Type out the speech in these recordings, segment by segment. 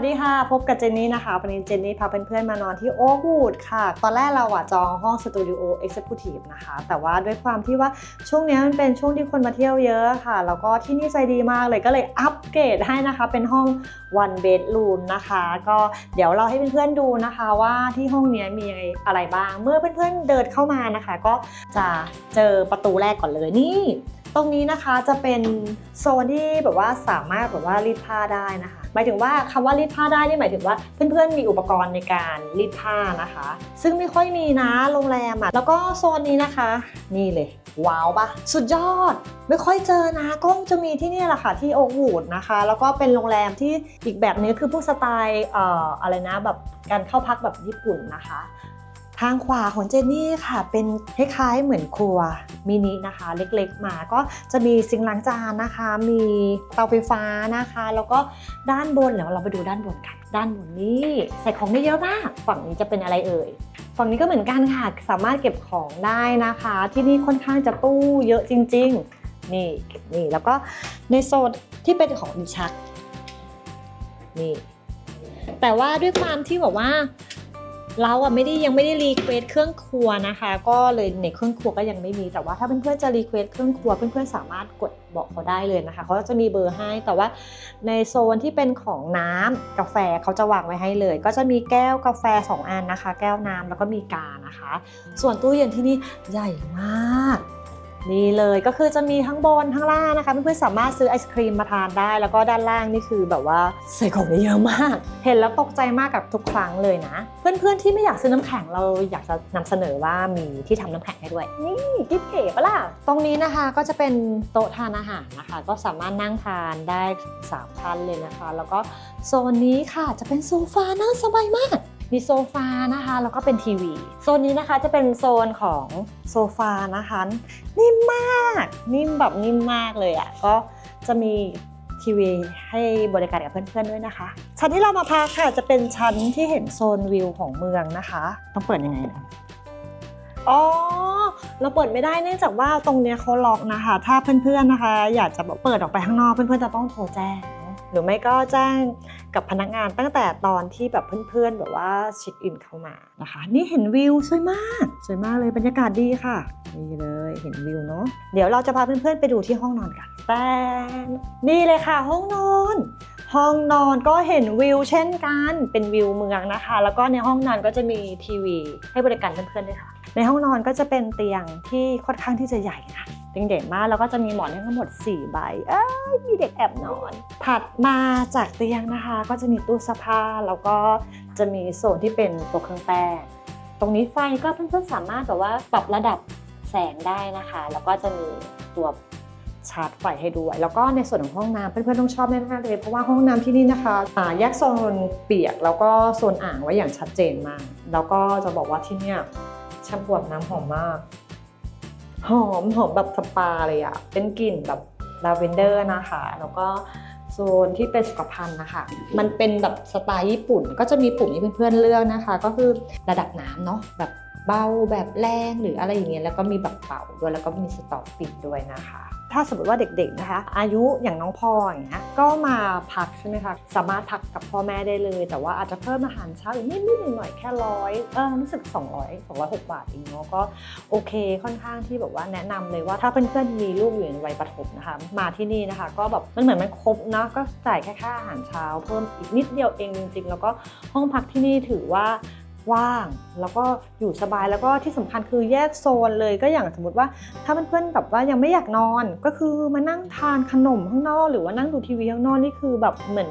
วัสดีค่ะ พบกับเจนนี่นะคะ วันนี้เจนนี่พาเพื่อนๆมานอนที่โอ๊กวูดค่ะ ตอนแรกเราอะจองห้องสตูดิโอเอ็กซ์ u t i v e นะคะ แต่ว่าด้วยความที่ว่าช่วงนี้มันเป็นช่วงที่คนมาเที่ยวเยอะค่ะ แล้วก็ที่นี่ใจดีมากเลยก็เลยอัปเกรดให้นะคะ เป็นห้อง one bedroom นะคะ ก็เดี๋ยวเราให้เพื่อนๆดูนะคะว่าที่ห้องนี้มีอะไรบ้าง เมื่อเพื่อนๆเดินเข้ามานะคะ ก็จะเจอประตูแรกก่อนเลยนี่ รงนี้นะคะจะเป็นโซนที่แบบว่าสามารถแบบว่ารีดผ้าได้นะคะ หมายถึงว่าคำว่ารีดผ้าได้นี่หมายถึงว่าเพื่อนๆมีอุปกรณ์ในการรีดผ้านะคะ ซึ่งไม่ค่อยมีนะโรงแรมอะแล้วก็โซนนี้นะคะ นี่เลยว้าวปะสุดยอด ไม่ค่อยเจอนะก็จะมีที่นี่แหละค่ะที่โอวูดนะคะ แล้วก็เป็นโรงแรมที่อีกแบบนึงคือพวกสไตล์เอ่ออะไรนะแบบการเข้าพักแบบญี่ปุ่นนะคะ ทางขวาของเจนนี่ค่ะเป็นคล้ายๆเหมือนครัวมินินะคะ เล็กๆมาก็จะมีซิงล้างจานนะคะ มีเตาไฟฟ้านะคะ แล้วก็ด้านบนเดี๋ยวเราไปดูด้านบนกันด้านบนนี้ใส่ของได้เยอะมากฝั่งนี้จะเป็นอะไรเอ่ยฝั่งนี้ก็เหมือนกันค่ะสามารถเก็บของได้นะคะ ที่นี่ค่อนข้างจะตู้เยอะจริง ๆ นี่เก็บนี่แล้วก็ในโซนที่เป็นของดิชักนี่แต่ว่าด้วยความที่แบบว่า เราอะไม่ได้ยังไม่ได้รีเควสเครื่องครัวนะคะ ก็เลยในเครื่องครัวก็ยังไม่มีแต่ว่าถ้าเพื่อนๆจะรีเควสเครื่องครัวเพื่อนๆสามารถกดบอกเขาได้เลยนะคะเขาจะมีเบอร์ให้แต่ว่าในโซนที่เป็นของน้ำกาแฟเขาจะวางไว้ให้เลย ก็จะมีแก้วกาแฟ 2 อันนะคะ แก้วน้ำแล้วก็มีกานะคะ ส่วนตู้เย็นที่นี่ใหญ่มาก นี่เลยก็คือจะมีทั้งบนทั้งล่างนะคะเพื่อนๆสามารถซื้อไอศครีมมาทานได้ แล้วก็ด้านล่างนี่คือแบบว่าใส่ของได้เยอะมาก เห็นแล้วตกใจมากกับทุกครั้งเลยนะ เพื่อนๆที่ไม่อยากซื้อน้ำแข็งเราอยากจะนำเสนอว่ามีที่ทำน้ำแข็งให้ด้วย นี่กิ๊บเก๋ปะล่ะตรงนี้นะคะก็จะเป็นโต๊ะทานอาหารนะคะ ก็สามารถนั่งทานได้สามท่านเลยนะคะ แล้วก็โซนนี้ค่ะจะเป็นโซฟานั่งสบายมาก มีโซฟานะคะแล้วก็เป็นทีวี โซนนี้นะคะจะเป็นโซนของโซฟานะคะ นิ่มมาก นิ่มแบบนิ่มมากเลยอะ่ะก็จะมีทีวีให้บริการกับเพื่อนๆด้วยนะคะ ชั้นที่เรามาพักค่ะจะเป็นชั้นที่เห็นโซนวิวของเมืองนะคะ ต้องเปิดยังไงนะอ๋อเราเปิดไม่ได้เนื่องจากว่าตรงเนี้ยเขาล็อกนะคะ ถ้าเพื่อนๆนะคะ อยากจะแบบเปิดออกไปข้างนอกเพื่อนๆจะต้องโทรแจ้งเนอะ หรือไม่ก็แจ้งกับพนักงานตั้งแต่ตอนที่แบบเพื่อนๆแบบว่าเช็คอินเข้ามานะคะ นี่เห็นวิวสวยมากสวยมากเลยบรรยากาศดีค่ะนี่เลยเห็นวิวเนาะเดี๋ยวเราจะพาเพื่อนๆไปดูที่ห้องนอนกันแต่นี่เลยค่ะห้องนอนห้องนอนก็เห็นวิวเช่นกันเป็นวิวเมืองนะคะ แล้วก็ในห้องนอนก็จะมีทีวี ให้บริการเพื่อนๆด้วยค่ะ ในห้องนอนก็จะเป็นเตียงที่ค่อนข้างที่จะใหญ่ค่ะ เตียงเด่นมากแล้วก็จะมีหมอนให้ทั้งหมด 4 ใบ เอ้ยมีเด็กแอบนอน ถัดมาจากเตียงนะคะ ก็จะมีตู้เสื้อผ้าแล้วก็จะมีโซนที่เป็นโต๊ะเครื่องแป้งตรงนี้ไฟก็เพื่อนๆสามารถแบบว่าปรับระดับแสงได้นะคะ แล้วก็จะมีตัวชาร์จไฟให้ด้วย แล้วก็ในส่วนของห้องน้ำเพื่อนๆต้องชอบแน่ๆเลย เพราะว่าห้องน้ำที่นี่นะคะแยกโซนเปียก แล้วก็โซนอ่างไว้อย่างชัดเจนมาก แล้วก็จะบอกว่าที่เนี่ยชมพูอาบน้ำหอมมาก หอมหอมแบบสปาเลยอะเป็นกลิ่นแบบลาเวนเดอร์นะคะ แล้วก็โซนที่เป็นสุขภัณฑ์นะคะ มันเป็นแบบสไตล์ญี่ปุ่น ก็จะมีปุ่มที่เพื่อนๆเลือกนะคะ ก็คือระดับน้ำเนาะแบบเบาแบบแรงหรืออะไรอย่างเงี้ยแล้วก็มีแบบเป่าด้วยแล้วก็มีสต็อกปิดด้วยนะคะ ถ้าสมมติว่าเด็กๆนะคะ อายุอย่างน้องพ่ออย่างเงี้ยก็มาพักใช่ไหมคะสามารถพักกับพ่อแม่ได้เลย แต่ว่าอาจจะเพิ่มอาหารเช้าอีกนิดๆหน่อยแค่ร้อยเออรู้สึก 200 206 บาทเองเนาะก็โอเคค่อนข้างที่แบบว่าแนะนำเลยว่าถ้าเพื่อนๆมีลูกอยู่ในวัยประถมนะคะ มาที่นี่นะคะ ก็แบบมันเหมือนมันครบนะก็จ่ายแค่ค่าอาหารเช้า เพิ่มอีกนิดเดียวเองจริงๆ แล้วก็ห้องพักที่นี่ถือว่า ว่าง แล้วก็อยู่สบายแล้วก็ที่สำคัญคือแยกโซนเลยก็อย่างสมมติว่า ถ้าเพื่อนๆแบบว่ายังไม่อยากนอน ก็คือมานั่งทานขนมข้างนอก หรือว่านั่งดูทีวีข้างนอกนี่คือแบบเหมือน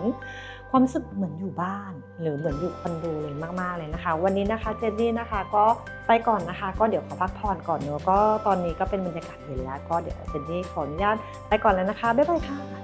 ความรู้สึกเหมือนอยู่บ้าน หรือเหมือนอยู่คอนโดเลยมากๆเลยนะคะ วันนี้นะคะเจนนี่นะคะก็ไปก่อนนะคะ ก็เดี๋ยวขอพักผ่อนก่อนเนอะก็ตอนนี้ก็เป็นบรรยากาศเย็นแล้ว ก็เดี๋ยวเจนนี่ขออนุญาตไปก่อนแล้วนะคะบ๊ายบายค่ะ